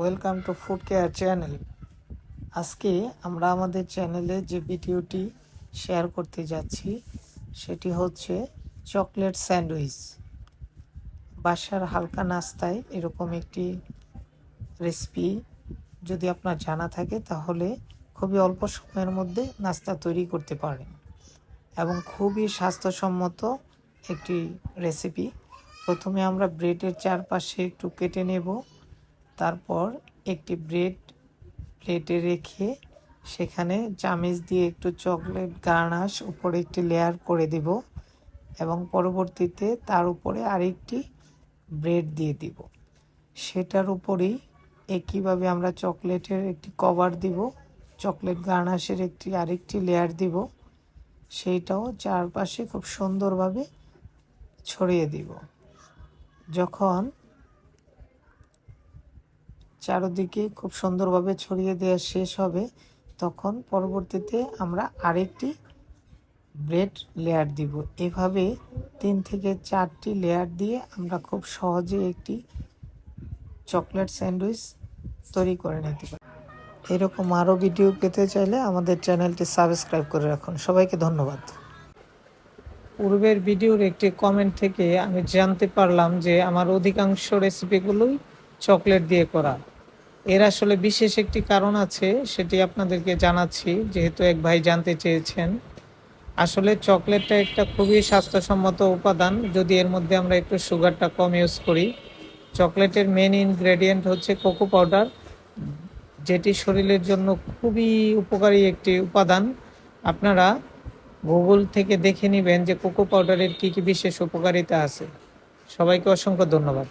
Welcome to food care channel আজকে আমরা আমাদের চ্যানেলে যে ভিডিওটি শেয়ার করতে যাচ্ছি, সেটি হচ্ছে চকলেট স্যান্ডউইচ বাসার হালকা নাস্তায় এরকম একটি রেসিপি যদি আপনার জানা থাকে, তাহলে খুবই অল্প সময়ের মধ্যে নাস্তা তৈরি করতে পারেন এবং খুবই স্বাস্থ্যসম্মত একটি রেসিপি প্রথমে আমরা ব্রেডের চারপাশে একটু কেটে নেব। তারপর একটি ব্রেড প্লেটে রেখে সেখানে চামিচ দিয়ে একটু চকলেট গার্নাশ উপরে একটি লেয়ার করে দেব এবং পরবর্তীতে তার উপরে আরেকটি ব্রেড দিয়ে দিব। সেটার উপরেই একইভাবে আমরা চকলেটের একটি কভার দিব, চকলেট গার্নাশের একটি আরেকটি লেয়ার দিব, সেইটাও চারপাশে খুব সুন্দরভাবে ছড়িয়ে দিব। যখন চারদিকে খুব সুন্দরভাবে ছড়িয়ে দেওয়া শেষ হবে। তখন পরবর্তীতে আমরা আরেকটি ব্রেড লেয়ার দিব। এভাবে তিন থেকে চারটি লেয়ার দিয়ে আমরা খুব সহজে একটি চকলেট স্যান্ডউইচ তৈরি করে নিতে পারি। এরকম আরও ভিডিও পেতে চাইলে আমাদের চ্যানেলটি সাবস্ক্রাইব করে রাখুন। সবাইকে ধন্যবাদ। পূর্বের ভিডিওর একটি কমেন্ট থেকে আমি জানতে পারলাম যে আমার অধিকাংশ রেসিপিগুলোই চকলেট দিয়ে করা। এর আসলে বিশেষ একটি কারণ আছে, সেটি আপনাদেরকে জানাচ্ছি, যেহেতু এক ভাই জানতে চেয়েছেন। আসলে চকলেটটা একটা খুবই স্বাস্থ্যসম্মত উপাদান, যদি এর মধ্যে আমরা একটু সুগারটা কম ইউজ করি। চকলেটের মেন ইনগ্রেডিয়েন্ট হচ্ছে কোকো পাউডার, যেটি শরীরের জন্য খুবই উপকারী একটি উপাদান। আপনারা গুগল থেকে দেখে নেবেন যে কোকো পাউডারের কী কী বিশেষ উপকারিতা আছে। সবাইকে অসংখ্য ধন্যবাদ।